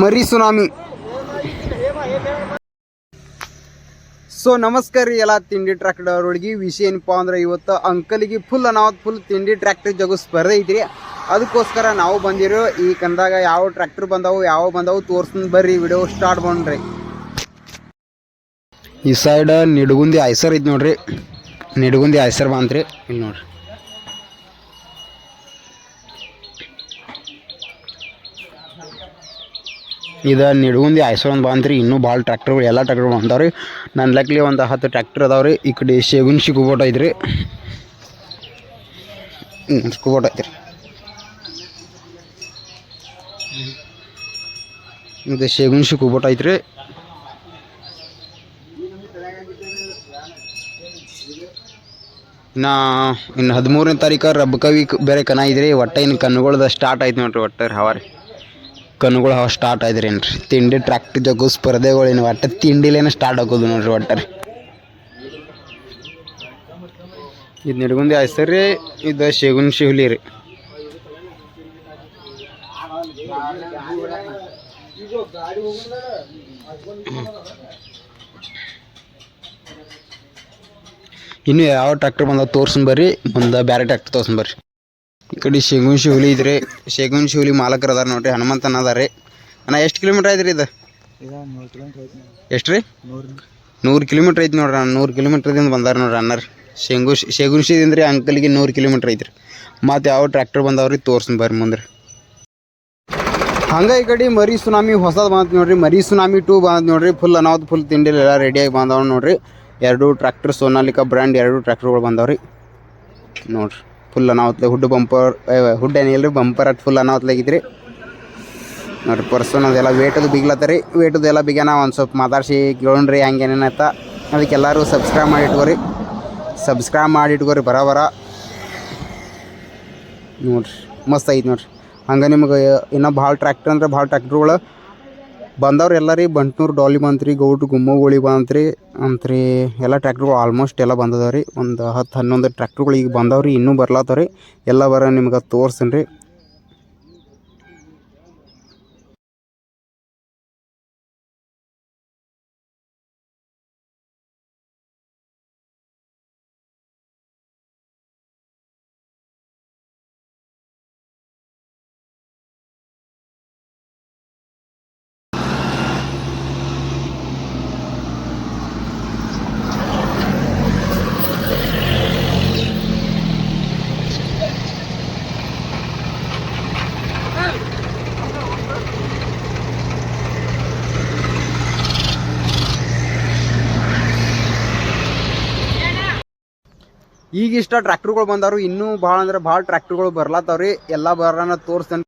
ಮರಿ tsunami. So ನಮಸ್ಕಾರ ರೀ ಎಲ್ಲ ತಿಂಡಿ ಟ್ರ್ಯಾಕ್ಟರ್ ಹುಡುಗಿ ವಿಷಯ ಏನಪ್ಪ ಅಂದ್ರೆ ಇವತ್ತು ಅಂಕಲಿಗೆ ಫುಲ್ ಅನಾವತ್ ಫುಲ್ ತಿಂಡಿ ಟ್ರ್ಯಾಕ್ಟರ್ ಜಗು ಸ್ಪರ್ಧೆ ಐತ್ರಿ. ಅದಕ್ಕೋಸ್ಕರ ನಾವು ಬಂದಿರೋ ಈ ಕಂದಾಗ ಯಾವ ಟ್ರ್ಯಾಕ್ಟರ್ ಬಂದಾವು, ಯಾವ ಬಂದಾವು ತೋರ್ಸ್ತೀನಿ ಬರ್ರಿ ವಿಡಿಯೋ ಸ್ಟಾರ್ಟ್ ಮಾಡ್ರಿ ಈ ಸೈಡ್ ನಿಡಗುಂದಿ ಐಸರ್ ಐತಿ ನೋಡ್ರಿ. ನಿಡಗುಂದಿ ಐಸರ್ ಬಂತ್ರಿ. ಇಲ್ಲಿ ನೋಡ್ರಿ. ಇದು ನಿಡಗುಂದಿ ಐಸರ್ ಒಂದು ಬಂತ್ರಿ, ಇನ್ನೂ ಭಾಳ ಟ್ರ್ಯಾಕ್ಟರ್ಗಳು, ಎಲ್ಲ ಟ್ರ್ಯಾಕ್ಟರ್ ಬಂದಾವ್ರಿ. ನನ್ನ ಲೆಕ್ಕಲಿ ಒಂದು ಹತ್ತು ಟ್ರ್ಯಾಕ್ಟರ್ ರೀ ಈ ಕಡೆ ಶೇಗುನ್ಶಿ ಕುಬೋಟ ಐತ್ರಿ. ಕುಬೋಟ ಐತ್ರಿ. ಮತ್ತು ಶೇಗುನ್ಶಿ ಕುಬೋಟ ಐತ್ರಿ. ಇನ್ನು ಇನ್ನು ಹದಿಮೂರನೇ ತಾರೀಕು ರಬ್ಬಕವಿ ಬೇರೆ ಕನ ಇದ್ರಿ ಒಟ್ಟು ಇನ್ನು ಕಣ್ಣುಗಳ್ದು ಸ್ಟಾರ್ಟ್ ಆಯ್ತು ನೋಡ್ರಿ ಒಟ್ಟು ಹವಾ ರೀ ಕಣ್ಣುಗಳು ಹವಾ ಸ್ಟಾರ್ಟ್ ಆಯ್ತು ಏನ್ರಿ? ತಿಂಡಿ ಟ್ರ್ಯಾಕ್ಟರ್ ಜಗ್ಗು ಸ್ಪರ್ಧೆಗಳು ಏನು ಒಟ್ಟು ತಿಂಡಿಲೇನೆ ಸ್ಟಾರ್ಟ್ ಆಗೋದು ನೋಡ್ರಿ ಒಟ್ಟರೆ. ರೀ ಇದು ನಿಡ್ಗುಂದಿ ಆಯ್ತು ರೀ ಇದು ಶೇಗುನ್ ಶಿವಲಿ ರೀ. ಇನ್ನು ಯಾವ ಟ್ರ್ಯಾಕ್ಟರ್ ಬಂದ ತೋರ್ಸನ್ ಬರ್ರಿ ಮುಂದೆ ಬ್ಯಾರೆ ಟ್ರ್ಯಾಕ್ಟರ್ ತೋರ್ಸನ್ ಬರ್ರಿ. ಈ ಕಡೆ ಶೇಗುನ್ ಶಿವಲಿ ಇದ್ರಿ ಶೇಗುನ್ ಶಿವಲಿ ಮಾಲಕರು ಅದಾರ ನೋಡ್ರಿ ಹನುಮಂತನ ಅದಾರ ರೀ. ಅಣ್ಣ ಎಷ್ಟು ಕಿಲೋಮೀಟ್ರ್ ಐತ್ರಿ ಇದು? ಎಷ್ಟು ರೀ? ನೂರು ಕಿಲೋಮೀಟ್ರ್ ಐತಿ ನೋಡ್ರಿ ಅಣ್ಣ ನೂರು ಕಿಲೋಮೀಟ್ರದಿಂದ ಬಂದಾರ ನೋಡ್ರಿ ಅಣ್ಣಾರ. ಶೇಂಗು ಶೇಗುನ್ಶಿದಿಂದ ರೀ ಅಂಕಲ್ಗೆ ನೂರು ಕಿಲೋಮೀಟ್ರ್ ಐತ್ರಿ. ಮತ್ತು ಯಾವ ಟ್ರ್ಯಾಕ್ಟರ್ ಬಂದಾವ್ರಿ ತೋರ್ಸನ್ ಬರ್ರಿ ಮುಂದೆ ಹಂಗೆ ಈ ಕಡೆ ಮರಿ ಸುನಾಮಿ ಹೊಸದು ಬಂತ ನೋಡ್ರಿ ಮರಿ ಸುನಾಮಿ ಟೂ ಬಂದ್ ನೋಡ್ರಿ ಫುಲ್ ಅನಾವ್ ಫುಲ್ ತಿಂಡಿ ಎಲ್ಲ ರೆಡಿಯಾಗಿ ಬಂದಾವ ನೋಡ್ರಿ. ಎರಡು ಟ್ರ್ಯಾಕ್ಟರ್ ಸೋನಾಲಿಕಾ ಬ್ರ್ಯಾಂಡ್ ಎರಡು ಟ್ರ್ಯಾಕ್ಟರ್ಗಳು ಬಂದಾವ್ರಿ ನೋಡ್ರಿ. ಫುಲ್ ಅನಾವತ್ಲೆ ಹುಡ್ ಬಂಪರ್ ಹುಡ್ ಏನಿಲ್ಲ ರೀ ಬಂಪರ್ ಅಟ್ ಫುಲ್ ಅನಾವತ್ಲಾಗಿದ್ರಿ ನೋಡ್ರಿ ಪರ್ಸನ್ ಅದೆಲ್ಲ ವೇಟದು ಬಿಗ್ಲತ್ತರಿ. ವೇಟದು ಎಲ್ಲ ಬಿಗ್ಯಾನ, ಒಂದು ಸ್ವಲ್ಪ ಮಾತಾಡ್ಸಿ ಕೇಳೋಣ್ರಿ, ಹಂಗೆ ಏನೇನತ್ತ ಅದಕ್ಕೆಲ್ಲರೂ ಸಬ್ಸ್ಕ್ರೈಬ್ ಮಾಡಿ ಇಟ್ಕೋರಿ. ಸಬ್ಸ್ಕ್ರೈಬ್ ಮಾಡಿ ಇಟ್ಕೋರಿ ಬರೋಬರ ಬರ. ನೋಡ್ರಿ, ಮಸ್ತ್ ಐತಿ ನೋಡ್ರಿ. ಹಂಗೆ ನಿಮ್ಗೆ, ಇನ್ನೂ ಭಾಳ ಟ್ರ್ಯಾಕ್ಟರ್ ಅಂದ್ರೆ ಭಾಳ ಟ್ರ್ಯಾಕ್ಟ್ರುಗಳು ಬಂದವ್ರು ರೀ ಬಂಟ್ನೂರು ಡಾಲಿ ಬಂತ್ರಿ, ಗೌಟ್ ಗುಮ್ಮಗೋಳಿ ಬಂತ್ರಿ, ಅಂತ್ರಿ, ಎಲ್ಲ ಟ್ರ್ಯಾಕ್ಟ್ರುಗಳು ಆಲ್ಮೋಸ್ಟ್ ಎಲ್ಲ ಬಂದದವ ರೀ ಒಂದು ಹತ್ತು ಹನ್ನೊಂದು ಟ್ರ್ಯಾಕ್ಟ್ರುಗಳು ಈಗ ಬಂದವ್ರಿ, ಇನ್ನೂ ಬರ್ಲಾತ್ತವ ರೀ ಎಲ್ಲ ಬರ ನಿಮ್ಗೆ ತೋರಿಸ್ತೀನಿ ರೀ ಈಗ ಇಷ್ಟ ಟ್ರ್ಯಾಕ್ಟರ್ಗಳು ಬಂದಾರು ಇನ್ನೂ ಭಾಳ ಅಂದ್ರೆ ಭಾಳ ಟ್ರ್ಯಾಕ್ಟರ್ಗಳು ಬರ್ಲಾತಾವ್ರಿ ಎಲ್ಲ ಬರೋಣ ತೋರಿಸ್ತೇನೆ.